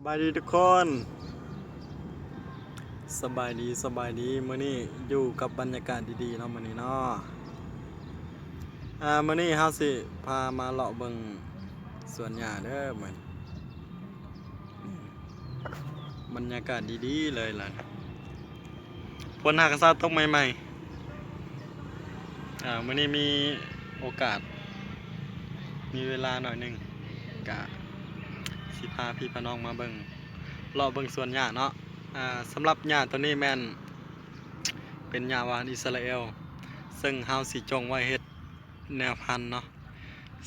สบายดีทุกคน สบายดีสบายดีมื้อนี้อยู่กับบรรยากาศดีๆเนาะมื้อนี้เนาะอ่ามื้อนี้เฮาสิพามาเลาะเบิ่งสวนหญ้าเด้อเหมือนบรรยากาศดีๆเลยล่ะฝนหากระซาตกใหม่ๆอ่ามื้อนี้มีโอกาส มีเวลาหน่อยหนึงกะ สิพาพี่พน้องมาเบิ่งรอเบิ่งสวนหญ้าเนาะอ่าสำหรับหญ้าตัวนี้แม่นเป็นหญ้าวานอิสราเอล ซึ่งเฮาสิจงไว้เฮ็ดแนวพันเนาะ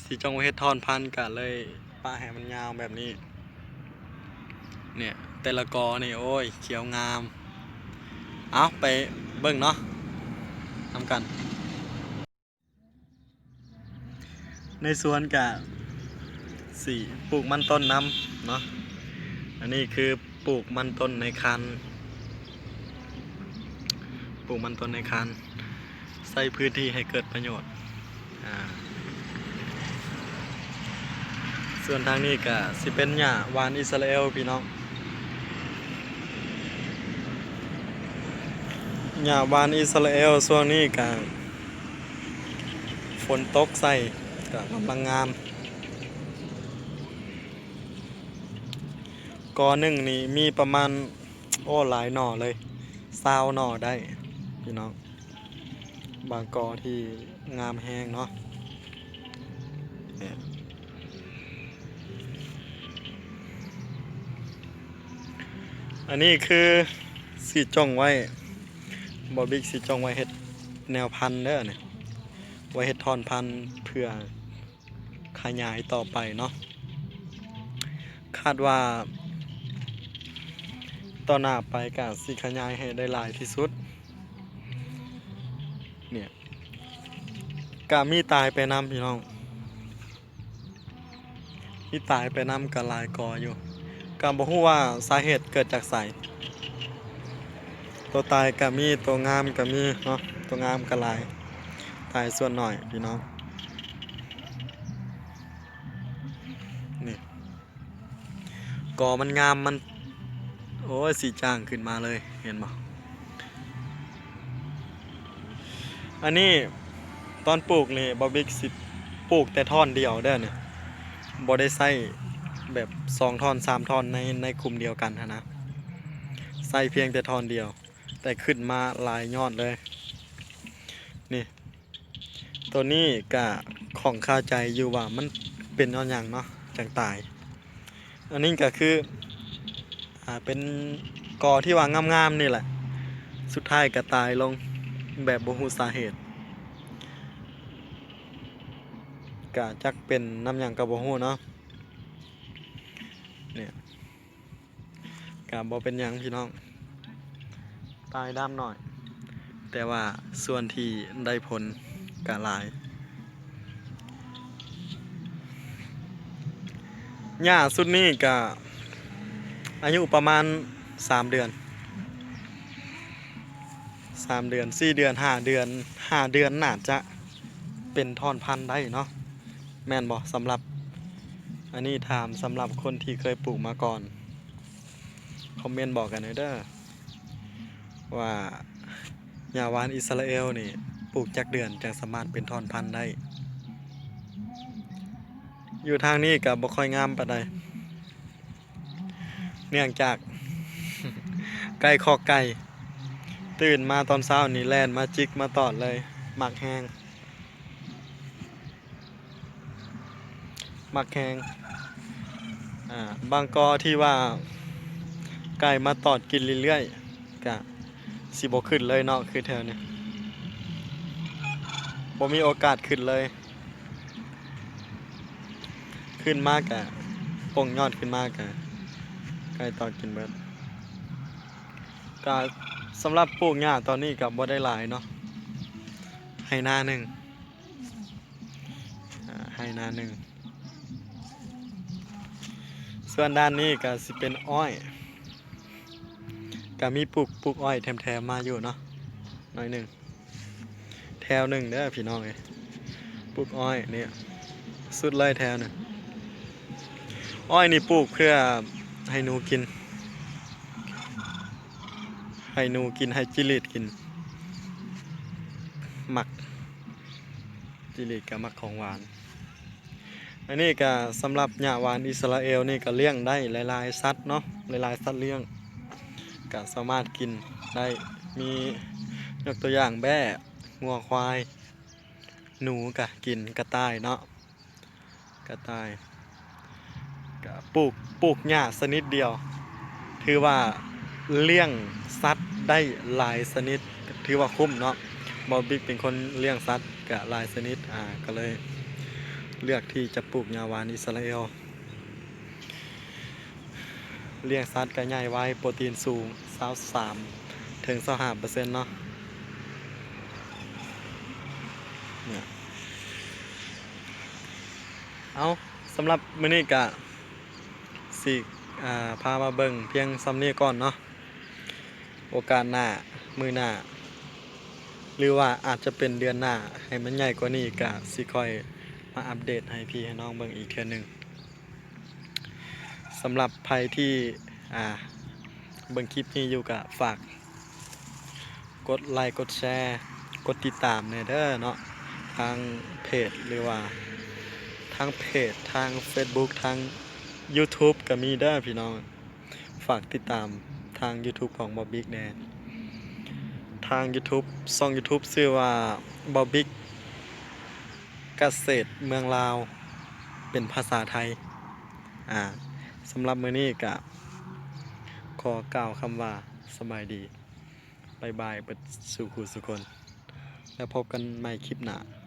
สิจงไว้เฮ็ดทอนพันก็เลยปาให้มันยาวแบบนี้ เนี่ยแต่ละกอนี่โอ้ยเขียวงาม เอาไปเบิ่งเนาะทำกัน ในสวนกะ สี่ปลูกมันต้นน้ำเนาะอันนี้คือปลูกมันต้นในคันปลูกมันต้นในคันใส่พื้นที่ให้เกิดประโยชน์ส่วนทางนี้ก็สิเป็นหญ้าวานอิสราเอลพี่น้องหญ้าวานอิสราเอลช่วงนี้ก็ฝนตกใส่ก็กำลังงาม กอหนึ่งนี่มีประมาณ โอ้หลายหน่อเลยซาวหน่อได้พี่น้อง บางกอที่งามแห้งเนาะเนี่ยอันนี้คือสีจ้องไว้บอบิ๊กสีจ้องไว้เห็ดแนวพันธุ์เด้อเนี่ยไว้เห็ดทอนพันธุ์เพื่อขยายต่อไปเนาะคาดว่า ต่อหน้าไปกะสิขยายให้ได้หลายที่สุด เนี่ยกะมีตายไปนำพี่น้อง มีตายไปนำกะหลายกออยู่กะบ่ฮู้ว่าสาเหตุเกิดจากไสตัวตายกะมีตัวงามกะมีเนาะตัวงามกะหลายตายส่วนหน่อยพี่น้องนี่กอมันงามมัน โอ้สีจางขึ้นมาเลยเห็นบ่อันนี้ตอนปลูกนี่บอบิ๊กสิปลูกแต่ท่อนเดียวเด้อเนี่ยบ่ได้ใส่แบบสองท่อนสามท่อนในในกลุ่มเดียวกันนะใส่เพียงแต่ท่อนเดียว แต่ขึ้นมาหลายยอดเลย นี่ ตัวนี้กะของคาใจอยู่ว่ามันเป็นยอดอย่างเนาะจังตาย อันนี้ก็คือาเป็นกอที่ว่างงามๆนี่แหละ สุดท้ายก็ตายลงแบบบ่ฮู้สาเหตุกะจักเป็นน้ำยังกับบ่ฮู้เนาะเนี่ยกะบ่เป็นหยังพี่น้อง ตายด้ามหน่อย แต่ว่าส่วนที่ได้ผลกะหลายหญ้าสุดนี้กะ อายุประมาณสามเดือนสามเดือนสี่เดือนห้าเดือนห้าเดือนน่าจะเป็นทอนพันธุ์ได้เนาะแม่นบอกสำหรับ อันนี้ถามสำหรับคนที่เคยปลูกมาก่อน คอมเมนต์บอกกันหน่อยเด้อว่าหญ้าวานอิสราเอลนี่ปลูกจากเดือนจังสามารถเป็นทอนพันธุ์ได้ อยู่ทางนี้กับบ่ค่อยงามปานใด เนื่องจากไก่คอกไก่ ตื่นมาตอนเช้านี่แล่นมาจิกมาตอดเลยหมักแห้งหมักแห้งอ่าบางกอที่ว่าไก่มาตอดกินเรื่อยๆกะสิบขึ้นเลยเนาะคือแถวนี้บ่มีโอกาสขึ้นเลย ขึ้นมากกะปงยอดขึ้นมากกะ ไก่ตอนกินเบิดก็สำหรับปลูกหญ้าตอนนี้กับบ่ได้หลายเนาะให้หน้าหนึ่งให้หน้าหนึ่งส่วนด้านนี้ก็สิเป็นอ้อยก็มีปลูกปลูกอ้อยแถมๆมาอยู่เนาะหน่อยหนึ่งแถวหนึ่งเด้อพี่น้องเอ้ยปลูกอ้อยเนี่ยสุดเลยแถวหนึ่งอ้อยนี่ปลูกเพื่อ ให้หนูกิน ให้หนูกินให้จิลิดกิน หมัก จิลิดกับหมักของหวาน อันนี้ก็สำหรับหญ้าหวานอิสราเอลนี่ก็เลี้ยงได้หลายๆสัตว์เนาะหลายๆสัตว์เลี้ยงก็สามารถกินได้มียกตัวอย่างแบ้งัวควาย หนูก็กินกระต่ายเนาะกระต่าย ปลูกปลูกหญ้าชนิดเดียว ถือว่าเลี้ยงสัตว์ได้หลายชนิด ถือว่าคุ้มเนาะบอบิ๊กเป็นคนเลี้ยงสัตว์กะหลายชนิดอ่าก็เลยเลือกที่จะปลูกยาวานอิสราเอล เลี้ยงสัตว์ก็ใหญ่ไว้โปรตีนสูง23ถึง25%เนาะเนี่ยเอาสำหรับมื้อนี้ก็ สิพามาเบิ่งเพียงซ้ำนี้ก่อนเนาะโอกาสหน้ามือหน้า หรือว่าอาจจะเป็นเดือนหน้าให้มันใหญ่กว่านี้ก็สิค่อยมาอัปเดตให้พี่ให้น้องเบิ่งอีกเทื่อหนึงสำหรับใครที่เบิ่งคลิปนี้อยู่ก็ฝาก กดไลค์กดแชร์ กดติดตามแหน่เด้อเนาะทางเพจหรือว่าทางเพจทาง Facebook ทาง YouTube ก็มีเด้พี่น้อง ฝากติดตามทาง YouTube ของ Bob Big แน่ทาง YouTube ช่อง YouTube ชื่อว่า Bob Big เกษตรเมืองลาว เป็นภาษาไทย อ่าสำหรับมื้อนี้ก็ขอกล่าวคำว่าสบายดีบายบายเปิดสู่คูสุคน แล้วพบกันใหม่คลิปหน้า